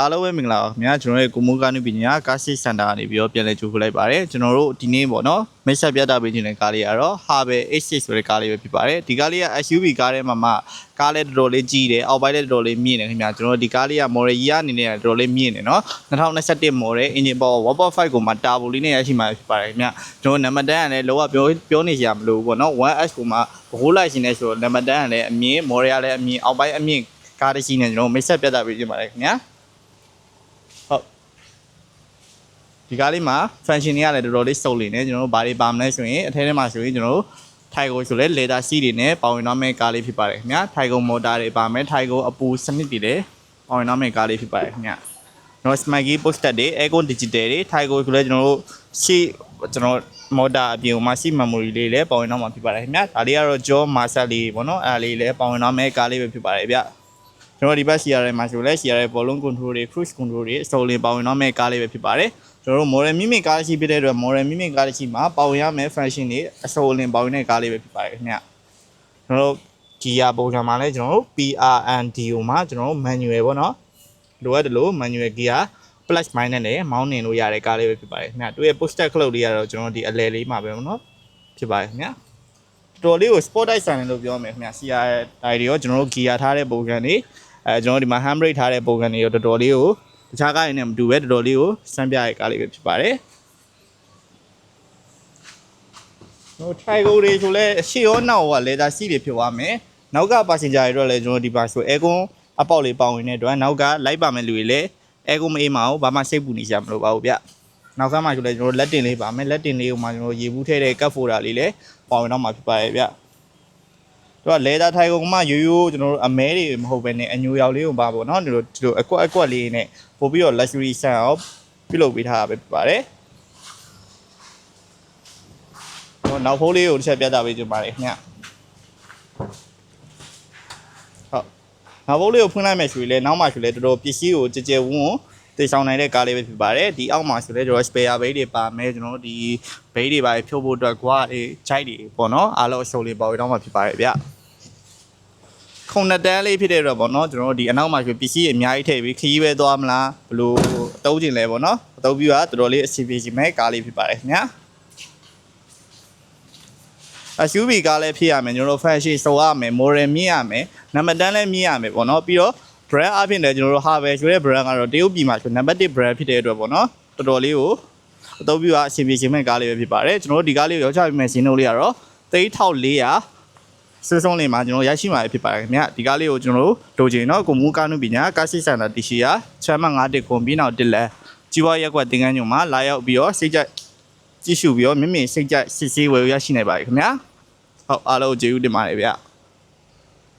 အားလုံးပဲမင်္ဂလာပါခင်ဗျာကျွန်တော်ရဲ့ကိုမိုးကားနုပညာကားစီစင်တာကနေပြီးတော့ပြန်လည်ကြိုဆိုလိုက်ပါတယ်ကျွန်တော်တို့ဒီနေ့ပေါ့နော်မိတ်ဆက်ပြတာပေးခြင်းတဲ့ကားလေးကတော့ Harvey H6 ဆိုတဲ့ကားလေးပဲဖြစ်ပါတယ်ဒီကားလေးက SUV ကားထဲမှာမှကားလေးတော်တော်လေးကြီးတယ်အောက်ပိုင်းလေးတော်တော်လေးမြင့်တယ်ခင်ဗျာကျွန်တော်တို့ဒီကားလေးက model year အနေနဲ့တော်တော်လေးမြင့်တယ်နော်2021 model engine power 1.5ကိုမှ turbo လေးနဲ့ရရှိမှာဖြစ်ပါတယ်ခင်ဗျာကျွန်တော်နံပါတ်10ကလည်းလောကပြောပြောနေကြမလို့ပေါ့နော် 1S ကိုမှဘိုးလိုက်ရှင်နေဆိုတော့နံပါတ်10ကလည်းအမြင့် model ကလည်းအမြင့်အောက်ပိုင်းအမြင့်ကားတစ်စီးနဲ့ကျွန်တော်မိတ်ဆက်ပြတာပေးခြင်းပါတယ်ခင်ဗျာ ဟုတ်ဒီကားလေးမှာ function တွေကလည်းတော်တော်လေးစုံလင်နေကျွန်တော်တို့ဘာတွေပါမလဲဆိုရင်အထဲထဲမှာဆိုရင်ကျွန်တော်တို့ထိုင်ကိုဆိုလဲ leather seat တွေနဲ့ပေါဝင်တော့မယ့်ကားလေးဖြစ်ပါတယ်ခင်ဗျာထိုင်ကို motor တွေပါမယ်ထိုင်ကိုအပူစနစ်တွေလည်းပေါဝင်တော့မယ့်ကားလေးဖြစ်ပါတယ်ခင်ဗျာကျွန်တော် smart key poster တွေ aircon digital တွေထိုင်ကိုဆိုလဲကျွန်တော်တို့ရှေ့ကျွန်တော် motor အပြင်မှာ seat memory လေးလည်းပေါဝင်တော့မှာဖြစ်ပါတယ်ခင်ဗျာဒါလေးကတော့ jaw master လေးပေါ့နော်အဲ့ဒါလေးလည်းပေါဝင်တော့မယ့်ကားလေးပဲဖြစ်ပါတယ်ဗျာ ကျွန်တော်ဒီဘက် CRM မှာဆိုလဲ CRM volume control တွေ cruise control တွေအစုံလင်ပါဝင်တော့မဲ့ကားလေးပဲဖြစ်ပါတယ်ကျွန်တော်တို့ model mimic ကားရှိဖြစ်တဲ့အတွက် model mimic ကားရှိမှာပါဝင်ရမယ့် function တွေအစုံလင်ပါဝင်တဲ့ကားလေးပဲဖြစ်ပါတယ်ခင်ဗျကျွန်တော်တို့ gear ပုံစံမှာလဲကျွန်တော်တို့ PRNDO မှာကျွန်တော်တို့ manual ပေါ့နော်လိုအပ်တယ်လို့ manual gear plus minus နဲ့ mount နေလို့ရတဲ့ကားလေးပဲဖြစ်ပါတယ်ခင်ဗျသူရဲ့ poster cloud လေးကတော့ကျွန်တော်ဒီအလဲလေးမှာပဲပေါ့နော်ဖြစ်ပါတယ်ခင်ဗျတော်လေးကို sport type ဆန်တယ်လို့ပြောမယ်ခင်ဗျ CR တိုင်တွေရောကျွန်တော်တို့ gear ထားတဲ့ပုံစံတွေ အဲကျွန်တော်ဒီမှာ handbrake ထားတဲ့ပုံစံတွေရောတော်တော်လေးကိုတခြားကားတွေနဲ့မတူပဲတော်တော်လေးကိုစမ်းပြတဲ့ကားလေးပဲဖြစ်ပါတယ်ဟိုထိုင်ကိုတွေဆိုလဲအရှိရောနောက်ဟိုကလေသာစီးတွေဖြစ်သွားမယ်နောက်က passenger တွေတော့လဲကျွန်တော်ဒီပါဆို aircon အပေါက်လေးပေါဝင်တဲ့အတွက်နောက်ကလိုက်ပါမဲ့လူတွေလည်း aircon မအေးမအောင်ဘာမှစိတ်ပူနေကြမလို့ပါဘူးဗျနောက်ကမှဆိုလဲကျွန်တော်လက်တင်လေးပါမယ်လက်တင်လေးကိုမှကျွန်တော်ရေဘူးထဲတဲ့ cup folder လေးလည်းပေါဝင်တော့မှာဖြစ်ပါတယ်ဗျ သူကလေသာထိုင်ကုန်မှရိုးရိုးကျွန်တော်တို့အမဲတွေမဟုတ်ဘဲနဲ့အညိုရောင်လေးကိုပါပေါ့နော်ဒီလိုဒီလိုအကွက်အကွက်လေးနဲ့ပို့ပြီးတော့ luxury ဆန်အောင်ပြုလုပ်ပေးထားတာပဲဖြစ်ပါတယ်ဟိုနောက်ဖိုးလေးကိုတစ်ချက်ပြသပေးကြပါမယ်ခင်ဗျဟုတ်နောက်ဖိုးလေးကိုဖွင့်လိုက်မယ်ဆိုရင်လည်းနောက်မှဆိုလည်းတော်တော်ပစ္စည်းကိုကြည်ကြဲဝန်းဝန်းတေဆောင်နိုင်တဲ့ကားလေးပဲဖြစ်ပါတယ်ဒီအောက်မှာဆိုလည်းကျွန်တော် spare base တွေပါမယ်ကျွန်တော်တို့ဒီ base တွေပါဖြုတ်ဖို့အတွက် quad တွေ chite တွေပေါ့နော်အားလုံးအစုံလေးပေါ်ပြီးတော့မှဖြစ်ပါတယ်ဗျ ခုံနှစ်တန်းလေးဖြစ်တဲ့တော့ပေါ့နော်ကျွန်တော်တို့ဒီအနောက်မှာဆိုပစ္စည်းအများကြီးထည့်ပြီးခရီးပဲသွားမလားဘလို့အတုံးကျင်လဲပေါ့နော်အတုံးပြူကတော်တော်လေးအစီအပြေမဲ့ကားလေးဖြစ်ပါတယ်ခင်ဗျာ SUV ကားလည်းဖြစ်ရမယ်ကျွန်တော်တို့ fashion ဆိုရမယ် model မြင့်ရမယ်နံပါတ်တန်းလည်းမြင့်ရမယ်ပေါ့နော်ပြီးတော့ brand အဖြစ်လည်းကျွန်တော်တို့ Harvey ဆိုတဲ့ brand ကတော့တရုတ်ပြည်မှာဆိုနံပါတ်1 brand ဖြစ်တဲ့အတွက်ပေါ့နော်တော်တော်လေးကိုအသုံးပြုအားအဆင်ပြေခြင်းမဲ့ကားလေးပဲဖြစ်ပါတယ်ကျွန်တော်တို့ဒီကားလေးကိုရောက်ချပေးမယ်စီးနှုတ်လေးကတော့3400 ဆွေးဆုံးလေးမှာကျွန်တော်ရရှိမှာဖြစ်ပါတယ်ခင်ဗျဒီကားလေးကိုကျွန်တော်တို့လိုချင်တော့ကိုမူကားနုပညာကားစီစင်တာတရှိရာချမ်းမ9တက်ကွန်ပြီးနောက်တက်လက်ကြီးပွားရက်ကွက်တင်ကန်းညုံမှာလာရောက်ပြီးတော့စိတ်ကြကြည့်ရှုပြီးတော့မြင့်မြင့်စိတ်ကြစစ်ဆေးဝယ်ရရှိနိုင်ပါတယ်ခင်ဗျာဟုတ်အားလုံးကျေးဇူးတင်ပါတယ်ဗျ